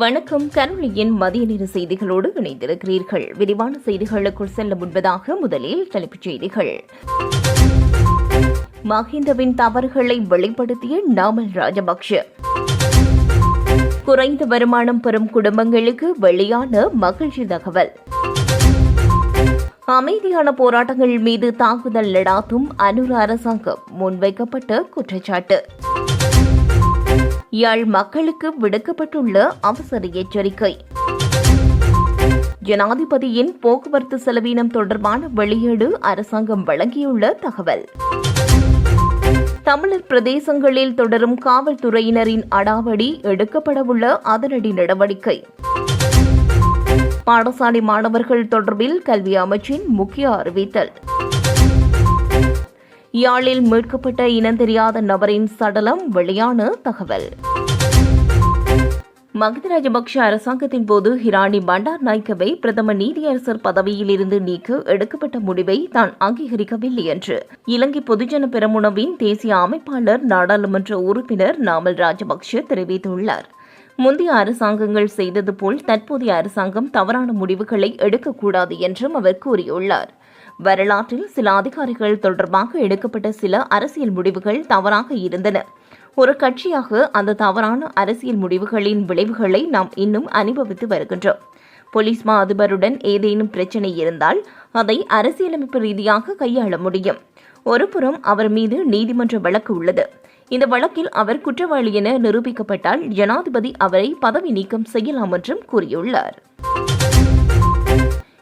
வணக்கம். கருளியின் மதிய நேர செய்திகளோடு இணைந்திருக்கிறீர்கள். விரிவான செய்திகளுக்குள் செல்ல முன்பதாக முதலில் தலைப்புச் செய்திகள். மஹிந்தவின் தவறுகளை வெளிப்படுத்திய நாமல் ராஜபக்ஷ. குறைந்த வருமானம் பெறும் குடும்பங்களுக்கு வெளியான மகிழ்ச்சி தகவல். அமைதியான போராட்டங்கள் மீது தாக்குதல் நடாத்தும் அனுர அரசாங்கம் முன்வைக்கப்பட்ட குற்றச்சாட்டு. யாழ் மக்களுக்கு விடுக்கப்பட்டுள்ள அவசர எச்சரிக்கை. ஜனாதிபதியின் போக்குவரத்து செலவினம் தொடர்பான வெளியீடு அரசாங்கம் வழங்கியுள்ள தகவல். தமிழர் பிரதேசங்களில் தொடரும் காவல்துறையினரின் அடாவடி எடுக்கப்படவுள்ள அதிரடி நடவடிக்கை. பாடசாலை மாணவர்கள் தொடர்பில் கல்வி அமைச்சின் முக்கிய அறிவித்தல். யாழில் மீட்கப்பட்ட இனந்தெரியாத நபரின் சடலம் வெளியான தகவல். மகித ராஜபக்ஷ அரசாங்கத்தின் போது ஹிராணி பண்டார் நாய்க்கவை பிரதம நீதியரசர் பதவியில் இருந்து நீக்க எடுக்கப்பட்ட முடிவை தான் அங்கீகரிக்கவில்லை என்று இலங்கை பொதுஜன பெரமுனவின் தேசிய அமைப்பாளர் நாடாளுமன்ற உறுப்பினர் நாமல் ராஜபக்ஷ தெரிவித்துள்ளார். முந்தைய அரசாங்கங்கள் செய்தது போல் தற்போதைய அரசாங்கம் தவறான முடிவுகளை எடுக்கக்கூடாது என்றும் அவர் கூறியுள்ளார். வரலாற்றில் சில அதிகாரிகள் தொடர்பாக எடுக்கப்பட்ட சில அரசியல் முடிவுகள் தவறாக இருந்தன. ஒரு கட்சியாக அந்த தவறான அரசியல் முடிவுகளின் விளைவுகளை நாம் இன்னும் அனுபவித்து வருகின்றோம். போலீஸ் மா அதிபருடன் ஏதேனும் பிரச்சனை இருந்தால் அதை அரசியலமைப்பு ரீதியாக கையாள முடியும். ஒருபுறம் அவர் மீது நீதிமன்ற வழக்கு உள்ளது. இந்த வழக்கில் அவர் குற்றவாளி என நிரூபிக்கப்பட்டால் ஜனாதிபதி அவரை பதவி நீக்கம் செய்யலாம் என்றும் கூறியுள்ளார்.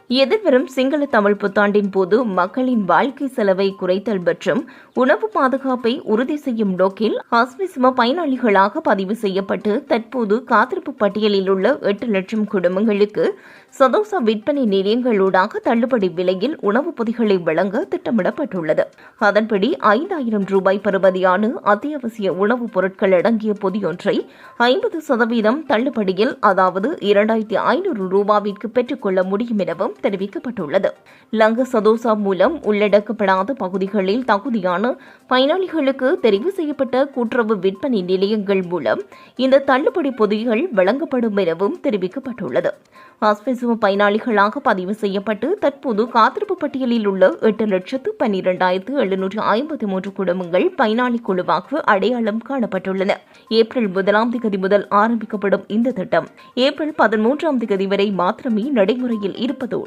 எதிர்வரும் சிங்கள தமிழ் புத்தாண்டின் போது மக்களின் வாழ்க்கை செலவை குறைத்தல் மற்றும் உணவு பாதுகாப்பை உறுதி செய்யும் நோக்கில் ஆஸ்மிசிம பயனாளிகளாக பதிவு செய்யப்பட்டு தற்போது காத்திருப்பு பட்டியலில் உள்ள எட்டு லட்சம் குடும்பங்களுக்கு சதோசா விற்பனை நிலையங்களூடாக தள்ளுபடி விலையில் உணவுப் பொதிகளை வழங்க திட்டமிடப்பட்டுள்ளது. அதன்படி ஐந்தாயிரம் ரூபாய் பெறுமதியான அத்தியாவசிய உணவுப் பொருட்கள் அடங்கிய பொதியொன்றை ஐம்பது சதவீதம் தள்ளுபடியில் அதாவது இரண்டாயிரத்தி ஐநூறு ரூபாவிற்கு பெற்றுக்கொள்ள முடியும் எனவும் தெரிவிக்கப்பட்டுள்ளது. லங்க சதோசா மூலம் உள்ளடக்கப்படாத பகுதிகளில் தகுதியான பயனாளிகளுக்கு தெரிவு செய்யப்பட்ட கூட்டுறவு விற்பனை நிலையங்கள் மூலம் இந்த தள்ளுபடி பொதிகள் வழங்கப்படும் எனவும் தெரிவிக்கப்பட்டுள்ளது. ஆஸ்பெசும பயனாளிகளாக பதிவு செய்யப்பட்டு தற்போது காத்திருப்பு பட்டியலில் உள்ள எட்டு லட்சத்து பன்னிரெண்டாயிரத்து எழுநூற்று ஐம்பத்தி மூன்று குடும்பங்கள் பயனாளி குழுவாக அடையாளம் காணப்பட்டுள்ளன. ஏப்ரல் முதலாம் தேதி முதல் ஆரம்பிக்கப்படும் இந்த திட்டம் ஏப்ரல் பதிமூன்றாம் தேதி வரை மாத்திரமே நடைமுறையில் இருப்பதோடு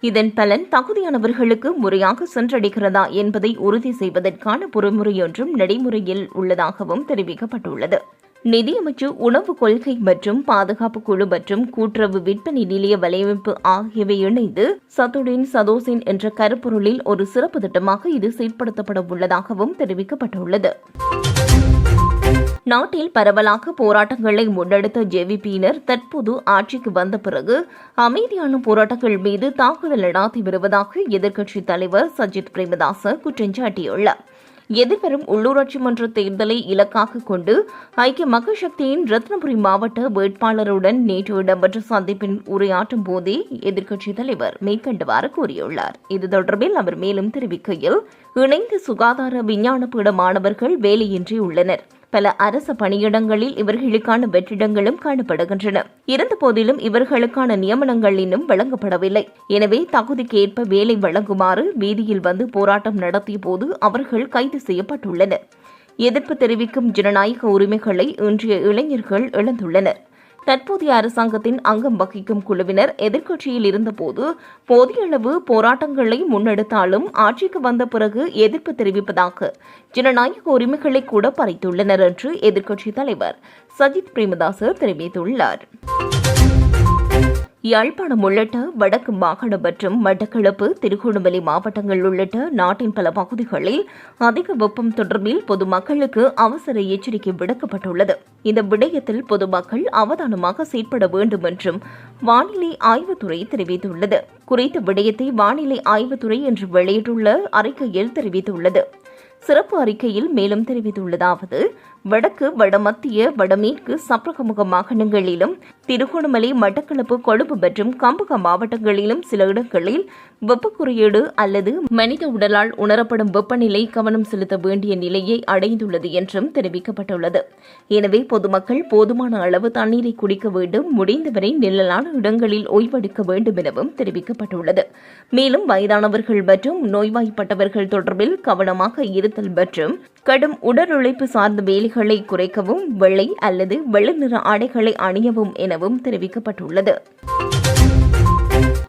இதன் பலன் தகுதியானவர்களுக்கு முறையாக சென்றடைகிறதா என்பதை உறுதி செய்வதற்கான பொறுமுறையொன்றும் நடைமுறையில் உள்ளதாகவும் தெரிவிக்கப்பட்டுள்ளது. நிதியமைச்சு உணவு கொள்கை மற்றும் பாதுகாப்பு குழு மற்றும் கூட்டுறவு விற்பனை நிலைய வலையமைப்பு ஆகியவை இணைந்து சத்துடின் சதோசின் என்ற கருப்பொருளில் ஒரு சிறப்பு திட்டமாக இது செயற்படுத்தப்பட உள்ளதாகவும் தெரிவிக்கப்பட்டுள்ளது. நாட்டில் பரவலாக போராட்டங்களை முன்னெடுத்த ஜேவிபியினர் தற்போது ஆட்சிக்கு வந்த பிறகு அமைதியான போராட்டங்கள் மீது தாக்குதல் நடாத்தி வருவதாக எதிர்க்கட்சித் தலைவர் சஜித் பிரேமதாச குற்றம் சாட்டியுள்ளார். எதிர்வரும் உள்ளூராட்சி மன்ற தேர்தலை இலக்காக கொண்டு ஐக்கிய மக்கள் சக்தியின் ரத்னபுரி மாவட்ட வேட்பாளருடன் நேற்று இடம்பெற்ற சந்திப்பின் உரையாற்றும் போதே எதிர்க்கட்சித் தலைவர் மேற்கண்டவாறு கூறியுள்ளார். இது தொடர்பில் அவர் மேலும் தெரிவிக்கையில் இணைந்த சுகாதார விஞ்ஞான பீட மாணவர்கள் வேலையின்றி உள்ளனர். பல அரசு பணியிடங்களில் இவர்களுக்கான வெற்றிடங்களும் காணப்படுகின்றன. இருந்தபோதிலும் இவர்களுக்கான நியமனங்கள் இன்னும் வழங்கப்படவில்லை. எனவே தகுதிக்கேற்ப வேலை வழங்குமாறு வீதியில் வந்து போராட்டம் நடத்திய போது அவர்கள் கைது செய்யப்பட்டுள்ளனர். எதிர்ப்பு தெரிவிக்கும் ஜனநாயக உரிமைகளை இன்றைய இளைஞர்கள் இழந்துள்ளனர். தற்போதைய அரசாங்கத்தின் அங்கம் வகிக்கும் குழுவினர் எதிர்க்கட்சியில் இருந்தபோது போதிய அளவு போராட்டங்களை முன்னெடுத்தாலும் ஆட்சிக்கு வந்த பிறகு எதிர்ப்பு தெரிவிப்பதாக ஜனநாயக உரிமைகளை கூட பறித்துள்ளனர் என்று எதிர்க்கட்சித் தலைவர் சஜித் பிரேமதாசர் தெரிவித்துள்ளார். யாழ்ப்பாணம் உள்ளிட்ட வடக்கு மாகாணம் மற்றும் மட்டக்களப்பு திருகோணமலை மாவட்டங்கள் உள்ளிட்ட நாட்டின் பல பகுதிகளில் அதிக வெப்பம் தொடர்பில் பொதுமக்களுக்கு அவசர எச்சரிக்கை விடுக்கப்பட்டுள்ளது. இந்த விடயத்தில் பொதுமக்கள் அவதானமாக செயற்பட வேண்டும் என்றும் வானிலை ஆய்வுத்துறை தெரிவித்துள்ளது. குறித்த விடயத்தை வானிலை ஆய்வுத்துறை என்று வெளியிட்டுள்ள அறிக்கையில் தெரிவித்துள்ளது. சிறப்பு அறிக்கையில் மேலும் தெரிவித்துள்ளதாவது வடக்கு வடமத்திய வடமேற்கு சப்ரகமுக மாகாணங்களிலும் திருகோணமலை மட்டக்களப்பு கொழும்பு மற்றும் கம்பக மாவட்டங்களிலும் சில இடங்களில் வெப்ப குறியீடு அல்லது மனித உடலால் உணரப்படும் வெப்பநிலை கவனம் செலுத்த வேண்டிய நிலையை அடைந்துள்ளது என்றும் தெரிவிக்கப்பட்டுள்ளது. எனவே பொதுமக்கள் போதுமான அளவு தண்ணீரை குடிக்க வேண்டும் முடிந்தவரை நிழலான இடங்களில் ஓய்வெடுக்க வேண்டும் எனவும் தெரிவிக்கப்பட்டுள்ளது. மேலும் வயதானவர்கள் மற்றும் நோய்வாய்ப்பட்டவர்கள் தொடர்பில் கவனமாக இருத்தல் மற்றும் கடும் உடல் உழைப்பு சார்ந்த வேலைகளை குறைக்கவும் வெள்ளை அல்லது வெள்ளை நிற ஆடைகளை அணியவும் எனவும் தெரிவிக்கப்பட்டுள்ளது.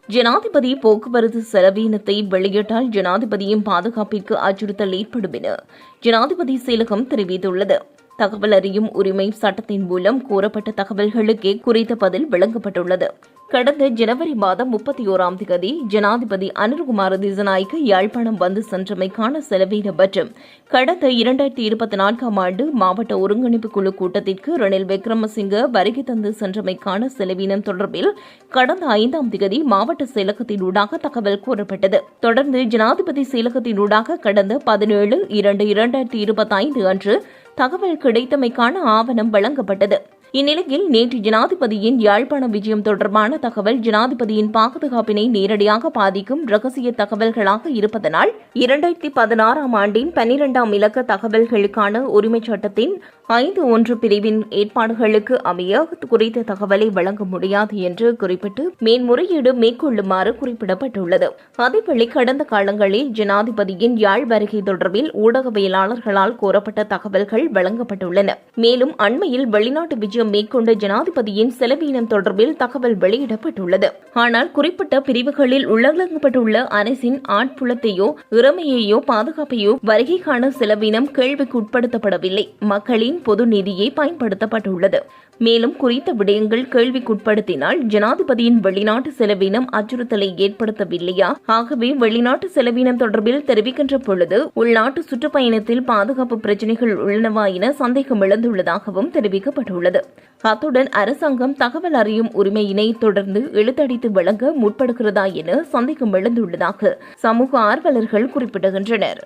ஜனாதிபதி போக்குவரத்து செலவீனத்தை வெளியிட்டால் ஜனாதிபதியின் பாதுகாப்பிற்கு அச்சுறுத்தல் ஏற்படும் என ஜனாதிபதி செயலகம் தெரிவித்துள்ளது. தகவல் அறியும் உரிமை சட்டத்தின் மூலம் கூறப்பட்ட தகவல்களுக்கே குறித்த பதில் வழங்கப்பட்டுள்ளது. கடந்த ஜனவரி மாதம் முப்பத்தி ஓராம் தேதி ஜனாதிபதி அனில்குமார் திசநாய்க்கு யாழ்ப்பாணம் வந்து சென்றமைக்கான செலவீனம் மற்றும் கடந்த இரண்டாயிரத்தி இருபத்தி நான்காம் ஆண்டு மாவட்ட ஒருங்கிணைப்பு குழு கூட்டத்திற்கு ரணில் விக்ரமசிங்க வருகை தந்து சென்றமைக்கான செலவீனம் தொடர்பில் கடந்த ஐந்தாம் தேதி மாவட்ட செயலகத்தினூடாக தகவல் கூறப்பட்டது. தொடர்ந்து ஜனாதிபதி செயலகத்தினூடாக கடந்த பதினேழு இரண்டு இரண்டாயிரத்தி இருபத்தி ஐந்து அன்று தகவல் கிடைத்தமைக்கான ஆவணம் வழங்கப்பட்டது. இந்நிலையில் நேற்று ஜனாதிபதியின் யாழ்ப்பாண விஜயம் தொடர்பான தகவல் ஜனாதிபதியின் பாதுகாப்பினை நேரடியாக பாதிக்கும் ரகசிய தகவல்களாக இருப்பதனால் இரண்டாயிரத்தி பதினாறாம் ஆண்டின் பனிரெண்டாம் இலக்க தகவல்களுக்கான உரிமைச் சட்டத்தின் ஐந்து ஒன்று பிரிவின் ஏற்பாடுகளுக்கு அமைய குறித்த தகவலை வழங்க முடியாது என்று குறிப்பிட்டு மேன்முறையீடு மேற்கொள்ளுமாறு குறிப்பிடப்பட்டுள்ளது. அதேவேளை கடந்த காலங்களில் ஜனாதிபதியின் யாழ் வருகை தொடர்பில் ஊடகவியலாளர்களால் கோரப்பட்ட தகவல்கள் வழங்கப்பட்டுள்ளன. மேலும் அண்மையில் வெளிநாட்டு விஜயம் மேற்கொண்ட ஜனாதிபதியின் செலவீனம் தொடர்பில் தகவல் வெளியிடப்பட்டுள்ளது. ஆனால் குறிப்பிட்ட பிரிவுகளில் உள்ளடங்கப்பட்டுள்ள அரசின் ஆட்புலத்தையோ இறமையையோ பாதுகாப்பையோ வருகைக்கான செலவினம் கேள்விக்கு உட்படுத்தப்படவில்லை மக்களின் பொது நிதியே பயன்படுத்தப்பட்டுள்ளது. மேலும் குறித்த விடயங்கள் கேள்விக்குட்படுத்தினால் ஜனாதிபதியின் வெளிநாட்டு செலவினம் அச்சுறுத்தலை ஏற்படுத்தவில்லையா? ஆகவே வெளிநாட்டு செலவினம் தொடர்பில் தெரிவிக்கின்ற பொழுது உள்நாட்டு சுற்றுப்பயணத்தில் பாதுகாப்பு பிரச்சினைகள் உள்ளனவா என சந்தேகம் எழுந்துள்ளதாகவும் தெரிவிக்கப்பட்டுள்ளது. அத்துடன் அரசாங்கம் தகவல் அறியும் உரிமையினை தொடர்ந்து இழுத்தடித்து வழங்க முற்படுகிறதா என சந்தேகம் எழுந்துள்ளதாக சமூக ஆர்வலர்கள் குறிப்பிடுகின்றனர்.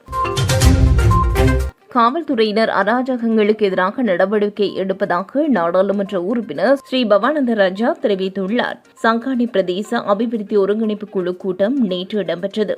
காவல்துறையினர் அராஜகங்களுக்கு எதிராக நடவடிக்கை எடுப்பதாக நாடாளுமன்ற உறுப்பினர் ஸ்ரீ பவானந்த ராஜா தெரிவித்துள்ளார். சங்காணி பிரதேச அபிவிருத்தி ஒருங்கிணைப்பு குழு கூட்டம் நேற்று இடம்பெற்றது.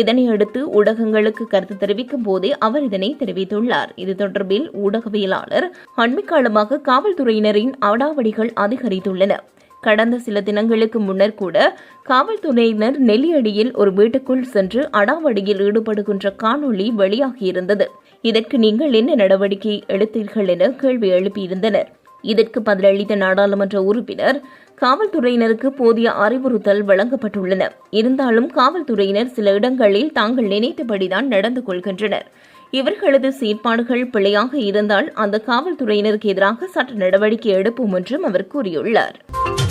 இதனையடுத்து ஊடகங்களுக்கு கருத்து தெரிவிக்கும் போதே அவர் இதனை தெரிவித்துள்ளார். இது தொடர்பில் ஊடகவியலாளர் அண்மைக்காலமாக காவல்துறையினரின் அடாவடிகள் அதிகரித்துள்ளன. கடந்த சில தினங்களுக்கு முன்னர் கூட காவல்துறையினர் நெல்லியடியில் ஒரு வீட்டுக்குள் சென்று அடாவடியில் ஈடுபடுகின்ற காணொளி வெளியாகியிருந்தது. இதற்கு நீங்கள் என்ன நடவடிக்கை எடுத்தீர்கள் என கேள்வி எழுப்பியிருந்தனர். இதற்கு பதிலளித்த நாடாளுமன்ற உறுப்பினர் காவல்துறையினருக்கு போதிய அறிவுறுத்தல் வழங்கப்பட்டுள்ளன. இருந்தாலும் காவல்துறையினர் சில இடங்களில் தாங்கள் நினைத்தபடிதான் நடந்து கொள்கின்றனர். இவர்களது செயற்பாடுகள் பிழையாக இருந்தால் அந்த காவல்துறையினருக்கு எதிராக சட்ட நடவடிக்கை எடுப்போம் என்றும் அவர் கூறியுள்ளார்.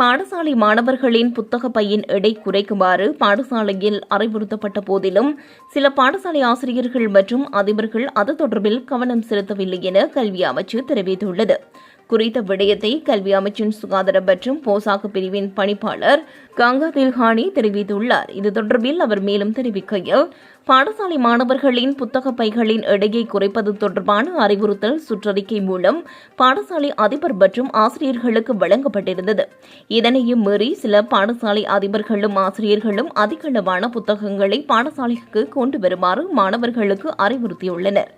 பாடசாலை மாணவர்களின் புத்தக பையின் எடை குறைக்குமாறு பாடசாலையில் அறிவுறுத்தப்பட்ட போதிலும் சில பாடசாலை ஆசிரியர்கள் மற்றும் அதிபர்கள் அது தொடர்பில் கவனம் செலுத்தவில்லை என கல்வி அமைச்சு தெரிவித்துள்ளது. குறித்த விடயத்தை கல்வி அமைச்சின் சுகாதார மற்றும் போசாக்கு பிரிவின் பணிப்பாளர் கங்கா தில்ஹானி தெரிவித்துள்ளார். இது தொடர்பில் அவர் மேலும் தெரிவிக்கையில் பாடசாலை மாணவர்களின் புத்தக பைகளின் எடையை குறைப்பது தொடர்பான அறிவுறுத்தல் சுற்றறிக்கை மூலம் பாடசாலை அதிபர் மற்றும் ஆசிரியர்களுக்கு வழங்கப்பட்டிருந்தது. இதனையும் மீறி சில பாடசாலை அதிபர்களும் ஆசிரியர்களும் அதிகளவான புத்தகங்களை பாடசாலைக்கு கொண்டு வருமாறு மாணவர்களுக்கு அறிவுறுத்தியுள்ளனர்.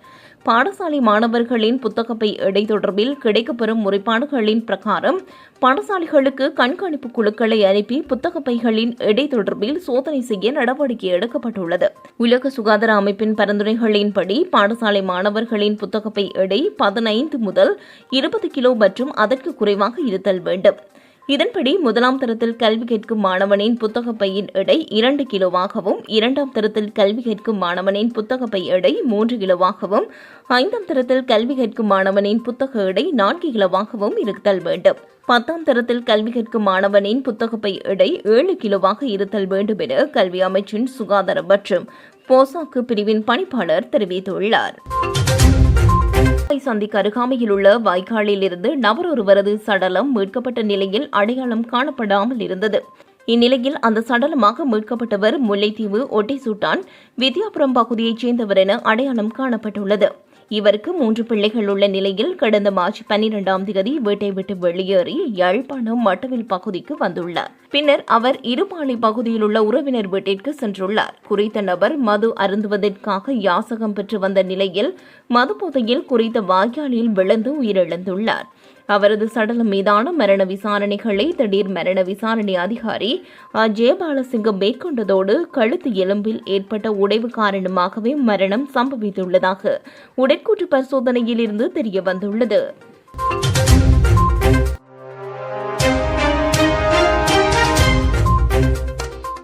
பாடசாலை மாணவர்களின் புத்தகப்பை எடை தொடர்பில் கிடைக்கப்பெறும் முறைப்பாடுகளின் பிரகாரம் பாடசாலைகளுக்கு கண்காணிப்பு குழுக்களை அனுப்பி புத்தகப்பைகளின் எடை தொடர்பில் சோதனை செய்ய நடவடிக்கை எடுக்கப்பட்டுள்ளது. உலக சுகாதார அமைப்பின் பரிந்துரைகளின்படி பாடசாலை மாணவர்களின் புத்தகப்பை எடை பதினைந்து முதல் இருபது கிலோ மற்றும் அதற்கு குறைவாக இருத்தல் வேண்டும். இதன்படி முதலாம் தரத்தில் கல்வி கேட்கும் மாணவனின் புத்தக பையின் எடை இரண்டு கிலோவாகவும் இரண்டாம் தரத்தில் கல்வி கேட்கும் மாணவனின் புத்தக பை எடை மூன்று கிலோவாகவும் ஐந்தாம் தரத்தில் கல்வி கேட்கும் மாணவனின் புத்தக எடை நான்கு கிலோவாகவும் இருத்தல் வேண்டும். பத்தாம் தரத்தில் கல்வி கேட்கும் மாணவனின் புத்தகப்பை எடை ஏழு கிலோவாக இருத்தல் வேண்டும் என கல்வி அமைச்சின் சுகாதார மற்றும் போசாக்கு பிரிவின் பணிப்பாளர் தெரிவித்துள்ளார். சந்திக்கு அருகாமையில் உள்ள வாய்க்காலில் இருந்து நபர் ஒருவரது சடலம் மீட்கப்பட்ட நிலையில் அடையாளம் காணப்படாமல் இருந்தது. இந்நிலையில் அந்த சடலமாக மீட்கப்பட்டவர் முல்லைத்தீவு ஒட்டிசூட்டான் வித்யாபுரம் பகுதியைச் சேர்ந்தவர் என அடையாளம் காணப்பட்டுள்ளது. இவருக்கு மூன்று பிள்ளைகள் உள்ள நிலையில் கடந்த மார்ச் பன்னிரெண்டாம் தேதி வீட்டை விட்டு வெளியேறி யாழ்ப்பாணம் மட்டவில் பகுதிக்கு வந்துள்ளார். பின்னர் அவர் இருபாலை பகுதியில் உள்ள உறவினர் வீட்டிற்கு சென்றுள்ளார். குறித்த நபர் மது அருந்துவதற்காக யாசகம் பெற்று வந்த நிலையில் மது போதையில் குறித்த வாய்க்காலில் விழுந்து உயிரிழந்துள்ளார். அவரது சடலம் மீதான மரண விசாரணைகளை திடீர் மரண விசாரணை அதிகாரி அ. ஜெயபாலசிங்கம் மேற்கொண்டதோடு கழுத்து எலும்பில் ஏற்பட்ட உடைவு காரணமாகவே மரணம் சம்பவித்துள்ளதாக உடற்கூற்று பரிசோதனையில் இருந்து தெரியவந்துள்ளது